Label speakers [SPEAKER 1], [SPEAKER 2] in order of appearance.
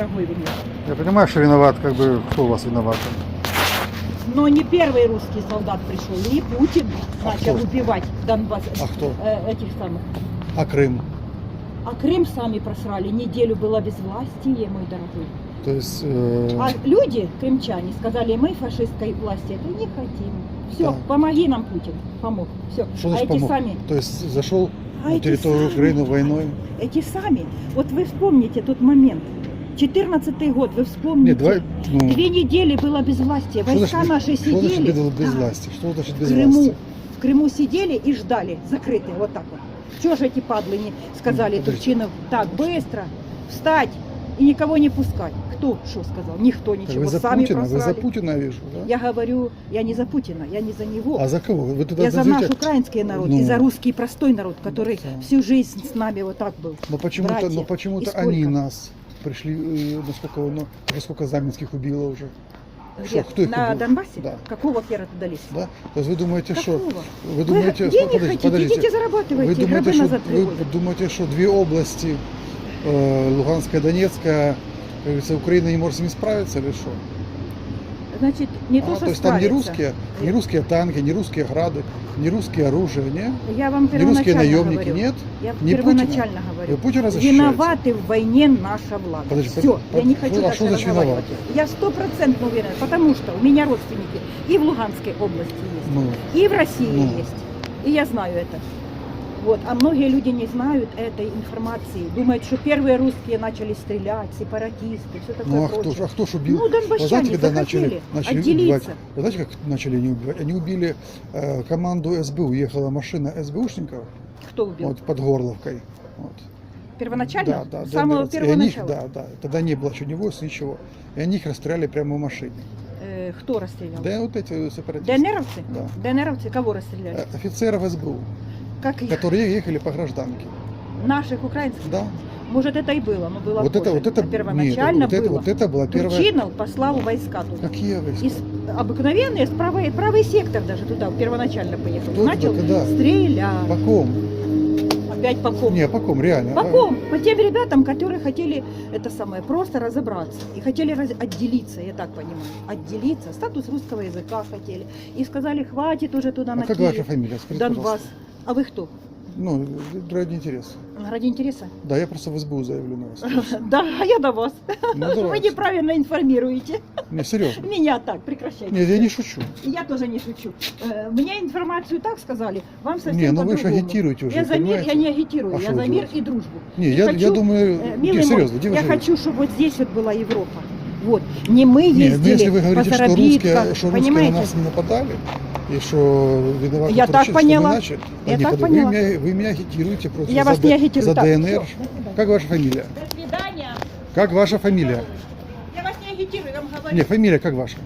[SPEAKER 1] дорогой мне.
[SPEAKER 2] Я понимаю, что виноват, как бы, кто у вас виноват?
[SPEAKER 1] Но не первый русский солдат пришел, не Путин
[SPEAKER 2] А
[SPEAKER 1] начал
[SPEAKER 2] кто?
[SPEAKER 1] убивать Донбасс,
[SPEAKER 2] А кто?
[SPEAKER 1] э, этих самых.
[SPEAKER 2] А Крым?
[SPEAKER 1] А Крым сами просрали, неделю было безвластие, мой дорогой.
[SPEAKER 2] То есть... э,
[SPEAKER 1] А люди, крымчане, сказали, мы фашистской власти это не хотим. Все,
[SPEAKER 2] Да.
[SPEAKER 1] помоги нам, Путин. Помог. Все.
[SPEAKER 2] что
[SPEAKER 1] а эти
[SPEAKER 2] помог?
[SPEAKER 1] сами,
[SPEAKER 2] То есть зашел
[SPEAKER 1] А
[SPEAKER 2] на территорию
[SPEAKER 1] сами.
[SPEAKER 2] Украины войной?
[SPEAKER 1] эти сами. Вот вы вспомните тот момент. 14 год, вы вспомните.
[SPEAKER 2] Нет, давай... Ну,
[SPEAKER 1] Две недели было безвластие.
[SPEAKER 2] что
[SPEAKER 1] Войска
[SPEAKER 2] значит-
[SPEAKER 1] наши
[SPEAKER 2] Что значит
[SPEAKER 1] сидели.
[SPEAKER 2] без, без
[SPEAKER 1] Да.
[SPEAKER 2] власти? Что значит
[SPEAKER 1] в
[SPEAKER 2] без
[SPEAKER 1] Крыму,
[SPEAKER 2] власти?
[SPEAKER 1] в Крыму сидели и ждали, закрытые, вот так вот. Чего же эти падлы не сказали
[SPEAKER 2] Ну.
[SPEAKER 1] Турчинов, так, быстро, встать и никого не пускать. Кто что сказал? Никто
[SPEAKER 2] Так
[SPEAKER 1] ничего,
[SPEAKER 2] вы за
[SPEAKER 1] сами
[SPEAKER 2] Путина? Вы за
[SPEAKER 1] просрали.
[SPEAKER 2] Путина вижу, да?
[SPEAKER 1] Я говорю, я не за Путина, я не за него.
[SPEAKER 2] А за кого? Вы туда
[SPEAKER 1] я за наш украинский народ
[SPEAKER 2] Ну.
[SPEAKER 1] и за русский простой народ, который
[SPEAKER 2] Да.
[SPEAKER 1] всю жизнь с нами вот так был.
[SPEAKER 2] Но почему-то, но почему-то они нас пришли, э, насколько, ну, уже сколько Заменских убило уже,
[SPEAKER 1] Где?
[SPEAKER 2] кто их
[SPEAKER 1] На
[SPEAKER 2] убил?
[SPEAKER 1] Донбассе?
[SPEAKER 2] Да.
[SPEAKER 1] Какого хера туда лезть?
[SPEAKER 2] да? То есть вы думаете, что... Вы думаете,
[SPEAKER 1] вы денег
[SPEAKER 2] подождите,
[SPEAKER 1] хотите,
[SPEAKER 2] подождите.
[SPEAKER 1] идите зарабатывайте,
[SPEAKER 2] Вы думаете, что,
[SPEAKER 1] назад
[SPEAKER 2] вы
[SPEAKER 1] приводят.
[SPEAKER 2] думаете, что две области, э, Луганская, Донецкая, как говорится, Украина не может с ними справиться или что?
[SPEAKER 1] Значит, не
[SPEAKER 2] А,
[SPEAKER 1] то, что
[SPEAKER 2] то есть там не русские, не русские танки, не русские грады, не русские оружие, не?
[SPEAKER 1] Я вам
[SPEAKER 2] Не русские наемники,
[SPEAKER 1] говорю.
[SPEAKER 2] нет?
[SPEAKER 1] Я
[SPEAKER 2] Не
[SPEAKER 1] первоначально
[SPEAKER 2] Вы
[SPEAKER 1] говорю.
[SPEAKER 2] Путина защищаете?
[SPEAKER 1] Виноваты в войне наша влада.
[SPEAKER 2] Подожди,
[SPEAKER 1] Все,
[SPEAKER 2] под-
[SPEAKER 1] я не хочу
[SPEAKER 2] а
[SPEAKER 1] дальше разговаривать. Я стопроцентно уверена, потому что у меня родственники и в Луганской области есть,
[SPEAKER 2] Ну,
[SPEAKER 1] и в России
[SPEAKER 2] Ну.
[SPEAKER 1] есть. И я знаю это. Вот. А многие люди не знают этой информации. Думают, что первые русские начали стрелять, сепаратисты, все такое
[SPEAKER 2] ну а кто,
[SPEAKER 1] прочее.
[SPEAKER 2] а кто ж убил?
[SPEAKER 1] Ну,
[SPEAKER 2] Вы
[SPEAKER 1] донбасчане
[SPEAKER 2] знаете, когда начали, начали убивать? Вы знаете, как начали они убивать? Они убили э, команду СБУ. Ехала машина СБУшников
[SPEAKER 1] Кто убил?
[SPEAKER 2] вот, под Горловкой. Вот.
[SPEAKER 1] Первоначально?
[SPEAKER 2] Да, да,
[SPEAKER 1] С самого.
[SPEAKER 2] И
[SPEAKER 1] первого
[SPEAKER 2] они их-
[SPEAKER 1] начала?
[SPEAKER 2] Да, да. Тогда не было войск, ничего. И они их расстреляли прямо в машине.
[SPEAKER 1] Э, кто расстрелял?
[SPEAKER 2] Да, вот эти сепаратисты.
[SPEAKER 1] ДНРовцы?
[SPEAKER 2] Да.
[SPEAKER 1] ДНРовцы кого расстреляли?
[SPEAKER 2] Э, Офицеров СБУ,
[SPEAKER 1] Как их?
[SPEAKER 2] которые ехали по гражданке.
[SPEAKER 1] Наших украинских?
[SPEAKER 2] Да.
[SPEAKER 1] Может это и было, но было
[SPEAKER 2] Вот это,
[SPEAKER 1] позже.
[SPEAKER 2] вот это,
[SPEAKER 1] первоначально
[SPEAKER 2] нет, вот это,
[SPEAKER 1] было.
[SPEAKER 2] вот это была первая.
[SPEAKER 1] Турчинов послал войска туда.
[SPEAKER 2] Какие войска?
[SPEAKER 1] Из обыкновенные, с правый, правый сектор даже туда первоначально поехал.
[SPEAKER 2] Кто
[SPEAKER 1] Начал
[SPEAKER 2] туда,
[SPEAKER 1] стрелять.
[SPEAKER 2] По ком?
[SPEAKER 1] Опять по ком?
[SPEAKER 2] Не, по ком, реально.
[SPEAKER 1] По
[SPEAKER 2] А,
[SPEAKER 1] ком? По тем ребятам, которые хотели это самое просто разобраться и хотели раз- отделиться, я так понимаю, отделиться, статус русского языка хотели и сказали, хватит уже туда
[SPEAKER 2] А
[SPEAKER 1] на
[SPEAKER 2] как
[SPEAKER 1] Киев,
[SPEAKER 2] ваша фамилия? Скажите,
[SPEAKER 1] Донбасс.
[SPEAKER 2] пожалуйста.
[SPEAKER 1] А вы кто?
[SPEAKER 2] Ну, ради интереса.
[SPEAKER 1] Ради интереса?
[SPEAKER 2] Да, я просто в СБУ заявлю на вас.
[SPEAKER 1] Да, а я до вас.
[SPEAKER 2] Ну,
[SPEAKER 1] Вы неправильно информируете.
[SPEAKER 2] Не, серьезно.
[SPEAKER 1] Меня так, прекращайте.
[SPEAKER 2] Нет, я не шучу.
[SPEAKER 1] Я тоже не шучу. Э, Мне информацию так сказали, вам совсем
[SPEAKER 2] Не, ну вы же агитируете уже,
[SPEAKER 1] Я за мир, я не агитирую,
[SPEAKER 2] А
[SPEAKER 1] я за мир и дружбу.
[SPEAKER 2] Не, я, думаю,
[SPEAKER 1] Э,
[SPEAKER 2] серьезно,
[SPEAKER 1] я хочу, чтобы вот здесь вот была Европа. Вот. Не мы
[SPEAKER 2] Не,
[SPEAKER 1] ездили
[SPEAKER 2] ну если вы
[SPEAKER 1] по
[SPEAKER 2] говорите, что русские, что русские на нас не нападали, и что виноваты
[SPEAKER 1] Я так поняла.
[SPEAKER 2] начали.
[SPEAKER 1] Я так поняла.
[SPEAKER 2] Вы меня, вы меня агитируете против
[SPEAKER 1] Я
[SPEAKER 2] за,
[SPEAKER 1] вас не агитирую.
[SPEAKER 2] за
[SPEAKER 1] Так,
[SPEAKER 2] ДНР.
[SPEAKER 1] всё.
[SPEAKER 2] Как ваша фамилия?
[SPEAKER 1] До свидания.
[SPEAKER 2] Как ваша фамилия?
[SPEAKER 1] Я вас не агитирую, я вам говорю.
[SPEAKER 2] Не, фамилия как ваша?